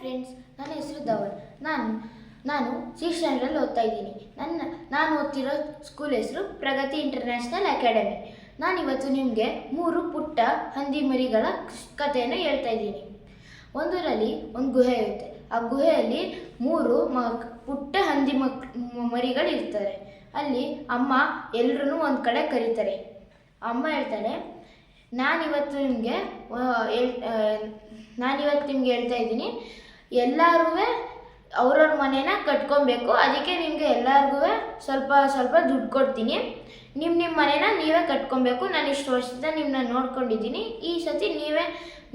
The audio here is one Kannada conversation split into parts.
ಫ್ರೆಂಡ್ಸ್ ನನ್ನ ಹೆಸರು ಧವನ್. ನಾನು ನಾನು ಸಿಕ್ಸ್ ಸ್ಟ್ಯಾಂಡರ್ಡಲ್ಲಿ ಓದ್ತಾ ಇದ್ದೀನಿ. ನನ್ನ, ನಾನು ಓದ್ತಿರೋ ಸ್ಕೂಲ್ ಹೆಸರು ಪ್ರಗತಿ ಇಂಟರ್ನ್ಯಾಷನಲ್ ಅಕಾಡೆಮಿ ನಾನು ಇವತ್ತು ನಿಮಗೆ ಮೂರು ಪುಟ್ಟ ಹಂದಿ ಮರಿಗಳ ಕಥೆಯನ್ನು ಹೇಳ್ತಾ ಇದ್ದೀನಿ. ಒಂದರಲ್ಲಿ ಒಂದು ಗುಹೆ ಇರುತ್ತೆ. ಆ ಗುಹೆಯಲ್ಲಿ ಮೂರು ಮಕ್ ಪುಟ್ಟ ಹಂದಿ ಮಕ್ ಮರಿಗಳು ಇರ್ತಾರೆ ಅಲ್ಲಿ ಅಮ್ಮ ಎಲ್ಲರೂ ಒಂದು ಕಡೆ ಕರೀತಾರೆ. ಅಮ್ಮ ಹೇಳ್ತಾಳೆ, ನಾನಿವತ್ತು ನಿಮಗೆ ನಾನಿವತ್ತು ನಿಮ್ಗೆ ಹೇಳ್ತಾ ಇದ್ದೀನಿ. ಎಲ್ಲರೂ ಅವ್ರವ್ರ ಮನೇನ ಕಟ್ಕೊಬೇಕು. ಅದಕ್ಕೆ ನಿಮಗೆ ಎಲ್ಲರಿಗೂ ಸ್ವಲ್ಪ ಸ್ವಲ್ಪ ದುಡ್ಡು ಕೊಡ್ತೀನಿ. ನಿಮ್ಮ ನಿಮ್ಮ ಮನೇನ ನೀವೇ ಕಟ್ಕೊಬೇಕು. ನಾನು ಇಷ್ಟು ವರ್ಷದಿಂದ ನಿಮ್ಮನ್ನ ನೋಡ್ಕೊಂಡಿದ್ದೀನಿ. ಈ ಸತಿ ನೀವೇ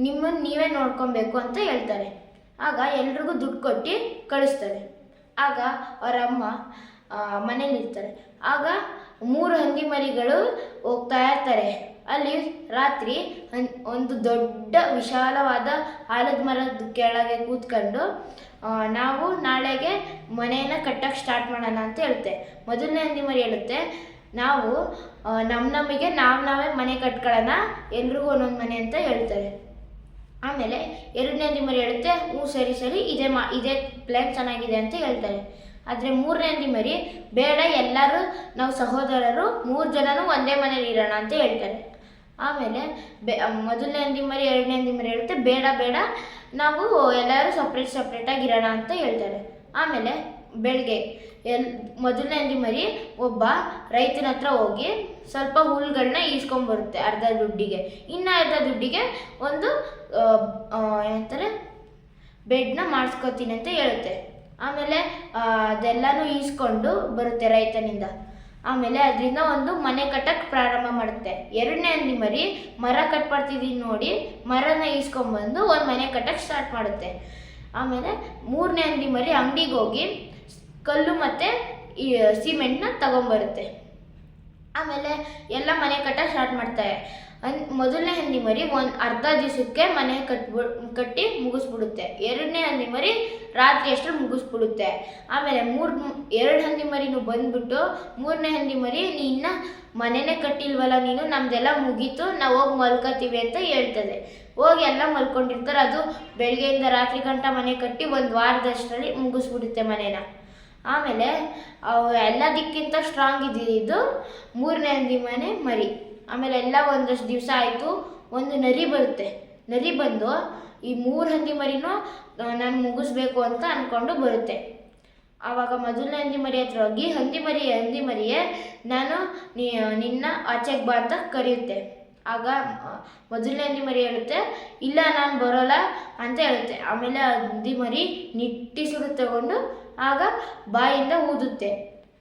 ನಿಮ್ಮನ್ನು ನೀವೇ ನೋಡ್ಕೊಬೇಕು ಅಂತ ಹೇಳ್ತಾರೆ. ಆಗ ಎಲ್ರಿಗೂ ದುಡ್ಡು ಕೊಟ್ಟು ಕಳಿಸ್ತಾರೆ. ಆಗ ಅವರ ಅಮ್ಮ ಮನೇಲಿರ್ತಾರೆ. ಆಗ ಮೂರು ಹಂದಿ ಮರಿಗಳು ಹೋಗ್ತಾ ಇರ್ತಾರೆ. ಅಲ್ಲಿ ರಾತ್ರಿ ಒಂದು ದೊಡ್ಡ ವಿಶಾಲವಾದ ಆಲದ ಮರದ ಕೆಳಗೆ ಕೂತ್ಕೊಂಡು ನಾವು ನಾಳೆಗೆ ಮನೆಯನ್ನು ಕಟ್ಟಕ್ಕೆ ಸ್ಟಾರ್ಟ್ ಮಾಡೋಣ ಅಂತ ಹೇಳುತ್ತೆ. ಮೊದಲನೇ ಹಂದಿ ಮರಿ ಹೇಳುತ್ತೆ, ನಾವು ನಮ್ಮ ನಮಗೆ ನಾವು ನಾವೇ ಮನೆ ಕಟ್ಕೊಳ್ಳೋಣ, ಎಲ್ರಿಗೂ ಒಂದೊಂದು ಮನೆ ಅಂತ ಹೇಳ್ತಾರೆ. ಆಮೇಲೆ ಎರಡನೇ ಹಂದಿ ಮರಿ ಹೇಳುತ್ತೆ, ಹ್ಞೂ ಸರಿ ಸರಿ, ಇದೇ ಮಾ, ಇದೇ ಪ್ಲ್ಯಾನ್ ಚೆನ್ನಾಗಿದೆ ಅಂತ ಹೇಳ್ತಾರೆ. ಆದರೆ ಮೂರನೇ ಹಂದಿ ಮರಿ, ಬೇಡ ಎಲ್ಲರೂ ನಾವು ಸಹೋದರರು ಮೂರು ಜನನೂ ಒಂದೇ ಮನೇಲಿ ಇರೋಣ ಅಂತ ಹೇಳ್ತಾರೆ. ಆಮೇಲೆ ಬೆ, ಮೊದಲನೇ ಹಂದಿ ಮರಿ, ಎರಡನೇ ಹಂದಿ ಮರಿ ಹೇಳುತ್ತೆ ಬೇಡ ಬೇಡ, ನಾವು ಎಲ್ಲರೂ ಸಪ್ರೇಟ್ ಸಪ್ರೇಟಾಗಿ ಇರೋಣ ಅಂತ ಹೇಳ್ತಾರೆ. ಆಮೇಲೆ ಬೆಳಗ್ಗೆ ಎಲ್, ಮೊದಲನೇ ಹಂದಿ ಮರಿ, ಒಬ್ಬ ರೈತನ ಹತ್ರ ಹೋಗಿ ಸ್ವಲ್ಪ ಹುಲ್ಗಳನ್ನ ಈಸ್ಕೊಂಬರುತ್ತೆ ಅರ್ಧ ದುಡ್ಡಿಗೆ. ಇನ್ನು ಅರ್ಧ ದುಡ್ಡಿಗೆ ಒಂದು ಏನಂತಾರೆ, ಬೆಡ್ನ ಮಾಡಿಸ್ಕೊತೀನಿ ಅಂತ ಹೇಳುತ್ತೆ. ಆಮೇಲೆ ಅದೆಲ್ಲನೂ ಈಸ್ಕೊಂಡು ಬರುತ್ತೆ ರೈತನಿಂದ. ಆಮೇಲೆ ಅದರಿಂದ ಒಂದು ಮನೆ ಕಟ್ಟಕ್ಕೆ ಪ್ರಾರಂಭ ಮಾಡುತ್ತೆ. ಎರಡನೇ ಹಂದಿ ಮರಿ, ಮರ ಕಟ್ ಮಾಡ್ತಿದ್ದೀನಿ ನೋಡಿ, ಮರನ ಈಸ್ಕೊಂಬಂದು ಒಂದು ಮನೆ ಕಟ್ಟಕ್ಕೆ ಸ್ಟಾರ್ಟ್ ಮಾಡುತ್ತೆ. ಆಮೇಲೆ ಮೂರನೇ ಹಂದಿ ಮರಿ ಅಂಗಡಿಗೆ ಹೋಗಿ ಕಲ್ಲು ಮತ್ತು ಈ, ಸಿಮೆಂಟ್ನ ತಗೊಂಬರುತ್ತೆ. ಆಮೇಲೆ ಎಲ್ಲ ಮನೆ ಕಟ್ಟಕ್ಕೆ ಸ್ಟಾರ್ಟ್ ಮಾಡ್ತಾರೆ. ಅನ್, ಮೊದಲನೇ ಹಂದಿ ಮರಿ ಒಂದು ಅರ್ಧ ದಿವಸಕ್ಕೆ ಮನೆ ಕಟ್ಬಿ, ಕಟ್ಟಿ ಮುಗಿಸ್ಬಿಡುತ್ತೆ. ಎರಡನೇ ಹಂದಿ ಮರಿ ರಾತ್ರಿ ಅಷ್ಟು ಮುಗಿಸ್ಬಿಡುತ್ತೆ. ಆಮೇಲೆ ಮೂರು, ಎರಡು ಹಂದಿ ಮರಿನೂ ಬಂದ್ಬಿಟ್ಟು ಮೂರನೇ ಹಂದಿ ಮರಿ ನೀನು ಮನೆನೇ ಕಟ್ಟಿಲ್ವಲ್ಲ ನೀನು, ನಮ್ದೆಲ್ಲ ಮುಗೀತು, ನಾವು ಹೋಗಿ ಮಲ್ಕೋತೀವಿ ಅಂತ ಹೇಳ್ತದೆ. ಹೋಗಿ ಎಲ್ಲ ಮಲ್ಕೊಂಡಿರ್ತಾರೆ, ಅದು ಬೆಳಗ್ಗೆಯಿಂದ ರಾತ್ರಿ ಗಂಟ ಮನೆ ಕಟ್ಟಿ ಒಂದು ವಾರದಷ್ಟರಲ್ಲಿ ಮುಗಿಸ್ಬಿಡುತ್ತೆ ಮನೇನ. ಆಮೇಲೆ ಅವು ಎಲ್ಲದಕ್ಕಿಂತ ಸ್ಟ್ರಾಂಗ್ ಇದ್ದಿದ್ದು ಮೂರನೇ ಹಂದಿ ಮನೆ ಮರಿ. ಆಮೇಲೆ ಎಲ್ಲ ಒಂದಷ್ಟು ದಿವಸ ಆಯಿತು, ಒಂದು ನರಿ ಬರುತ್ತೆ. ನರಿ ಬಂದು ಈ ಮೂರು ಹಂದಿ ಮರಿನೂ ನಾನು ಮುಗಿಸ್ಬೇಕು ಅಂತ ಅಂದ್ಕೊಂಡು ಬರುತ್ತೆ. ಆವಾಗ ಮೊದಲನೇ ಹಂದಿ ಮರಿ ಹತ್ರ ಹೋಗಿ, ಹಂದಿ ಮರಿ, ಹಂದಿ ಮರಿಯೇ ನಾನು ನಿನ್ನ ಆಚೆಗೆ ಬಾ ಅಂತ ಕರೆಯುತ್ತೆ. ಆಗ ಮೊದಲನೇ ಹಂದಿ ಮರಿ ಹೇಳುತ್ತೆ, ಇಲ್ಲ, ನಾನು ಬರೋಲ್ಲ ಅಂತ ಹೇಳುತ್ತೆ. ಆಮೇಲೆ ಹಂದಿ ಮರಿ ನಿಟ್ಟಿಸುರು ತಗೊಂಡು ಆಗ ಬಾಯಿಂದ ಊದುತ್ತೆ.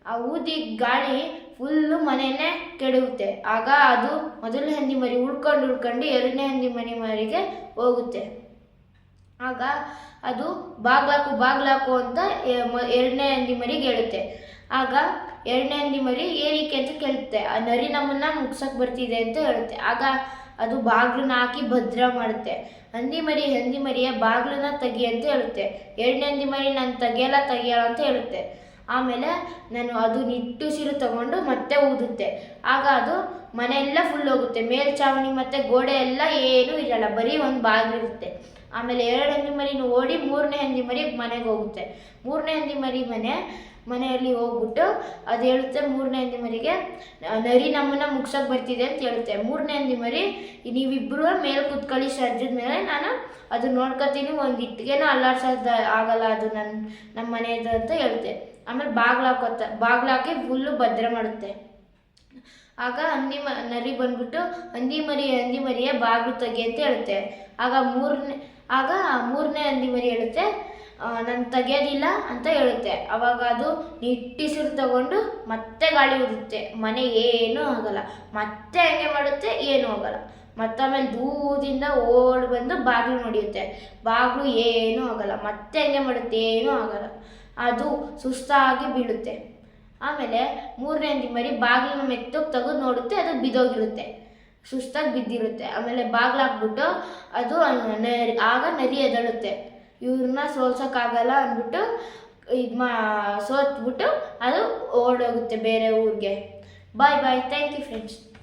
ಆ ಊದಿ ಗಾಳಿ ಫುಲ್ಲು ಮನೆಯೇ ಕೆಡುತ್ತೆ ಆಗ ಅದು ಮೊದಲನೇ ಹಂದಿ ಮರಿ ಉಳ್ಕೊಂಡು ಉಳ್ಕೊಂಡು ಎರಡನೇ ಹಂದಿ ಮನೆ ಮರಿಗೆ ಹೋಗುತ್ತೆ. ಆಗ ಅದು ಬಾಗ್ಲಾಕು ಬಾಗ್ಲಾಕು ಅಂತ ಎರಡನೇ ಹಂದಿ ಮರಿಗೆ ಹೇಳುತ್ತೆ ಆಗ ಎರಡನೇ ಹಂದಿ ಮರಿ ಏರಿಕೆ ಅಂತ ಕೇಳುತ್ತೆ. ಆ ನರಿ ನಮ್ಮನ್ನ ಮುಗ್ಸಕ್ಕೆ ಬರ್ತಿದೆ ಅಂತ ಹೇಳುತ್ತೆ. ಆಗ ಅದು ಬಾಗ್ಲನ್ನ ಹಾಕಿ ಭದ್ರ ಮಾಡುತ್ತೆ. ಹಂದಿ ಮರಿ, ಹಂದಿ ಮರಿಯ ಬಾಗ್ಲನ್ನ ತೆಗಿ ಅಂತ ಹೇಳುತ್ತೆ. ಎರಡನೇ ಹಂದಿ ಮರಿ ನಾನು ತೆಗಿಯಲ್ಲ ತೆಗಿಯಲ್ಲ ಅಂತ ಹೇಳುತ್ತೆ. ಆಮೇಲೆ ನಾನು ಅದು ನಿಟ್ಟುಸಿರು ತಗೊಂಡು ಮತ್ತೆ ಊದುತ್ತೆ. ಆಗ ಅದು ಮನೆಯೆಲ್ಲ ಫುಲ್ ಹೋಗುತ್ತೆ. ಮೇಲ್ಛಾವಣಿ ಮತ್ತು ಗೋಡೆ ಎಲ್ಲ ಏನೂ ಇರಲ್ಲ. ಬರೀ ಒಂದು ಬಾಗಿಲಿರುತ್ತೆ. ಆಮೇಲೆ ಎರಡು ಹಂದಿ ಮರಿನೂ ಓಡಿ ಮೂರನೇ ಹಂದಿ ಮರಿ ಮನೆಗೆ ಹೋಗುತ್ತೆ. ಮೂರನೇ ಹಂದಿ ಮರಿ ಮನೆ ಮನೆಯಲ್ಲಿ ಹೋಗ್ಬಿಟ್ಟು ಅದು ಹೇಳುತ್ತೆ ಮೂರನೇ ಹಂದಿ ಮರಿಗೆ ನರಿ ನಮ್ಮನ್ನ ಮುಗ್ಸೋಕೆ ಬರ್ತಿದೆ ಅಂತ ಹೇಳುತ್ತೆ. ಮೂರನೇ ಹಂದಿ ಮರಿ ನೀವಿಬ್ಬರು ಮೇಲೆ ಕುತ್ಕೊಳ್ಳಿ ಸರ್ಜದ ಮೇಲೆ, ನಾನು ಅದು ನೋಡ್ಕೊತೀನಿ ಒಂದು ಇಟ್ಟಿಗೆನೂ ಅಲ್ಲಾಡ್ಸೋದು ಆಗಲ್ಲ ಅದು ನನ್ನ ನಮ್ಮ ಮನೆಯದು ಅಂತ ಹೇಳುತ್ತೆ. ಆಮೇಲೆ ಬಾಗ್ಲಾಕೋತ ಹಾಕೋತ ಬಾಗ್ಲು ಹಾಕಿ ಫುಲ್ಲು ಭದ್ರ ಮಾಡುತ್ತೆ. ಆಗ ಹಂದಿ ಮ ನರಿ ಬಂದ್ಬಿಟ್ಟು ಹಂದಿ ಮರಿ ಹಂದಿ ಮರಿಯೇ ಬಾಗಿಲು ತೆಗಿ ಅಂತ ಹೇಳುತ್ತೆ. ಆಗ ಮೂರನೇ ಆಗ ಮೂರನೇ ಹಂದಿ ಮರಿ ಹೇಳುತ್ತೆ ನಾನು ತೆಗೆಯೋದಿಲ್ಲ ಅಂತ ಹೇಳುತ್ತೆ. ಅವಾಗ ಅದು ನಿಟ್ಟಿಸಿರು ತಗೊಂಡು ಮತ್ತೆ ಗಾಳಿ ಉದುತ್ತೆ ಮನೆ ಏನೂ ಆಗಲ್ಲ. ಮತ್ತೆ ಹಂಗೆ ಮಾಡುತ್ತೆ, ಏನೂ ಆಗಲ್ಲ. ಮತ್ತಾಮೇಲೆ ದೂರದಿಂದ ಓಡಿ ಬಂದು ಬಾಗಿಲು ನೋಡಿಯುತ್ತೆ ಬಾಗಿಲು ಏನೂ ಆಗಲ್ಲ. ಮತ್ತೆ ಹಂಗೆ ಮಾಡುತ್ತೆ, ಏನೂ ಆಗಲ್ಲ. ಅದು ಸುಸ್ತಾಗಿ ಬೀಳುತ್ತೆ. ಆಮೇಲೆ ಮೂರನೇ ಹಂದಿ ಮರಿ ಬಾಗಿಲನ್ನ ಮೆತ್ತಗೆ ತೆಗೆದು ನೋಡುತ್ತೆ, ಅದು ಬಿದ್ದೋಗಿರುತ್ತೆ. ಸುಸ್ತಾಗಿ ಬಿದ್ದಿರುತ್ತೆ. ಆಮೇಲೆ ಬಾಗಿಲು ಹಾಕ್ಬಿಟ್ಟು ಅದು ನರಿ, ಆಗ ನರಿ ಎದಳುತ್ತೆ. ಇವ್ರನ್ನ ಸೋಲ್ಸೋಕ್ಕಾಗಲ್ಲ ಅಂದ್ಬಿಟ್ಟು ಇದು ಮಾ, ಸೋತ್ಬಿಟ್ಟು ಅದು ಓಡೋಗುತ್ತೆ ಬೇರೆ ಊರಿಗೆ. Bye bye thank you friends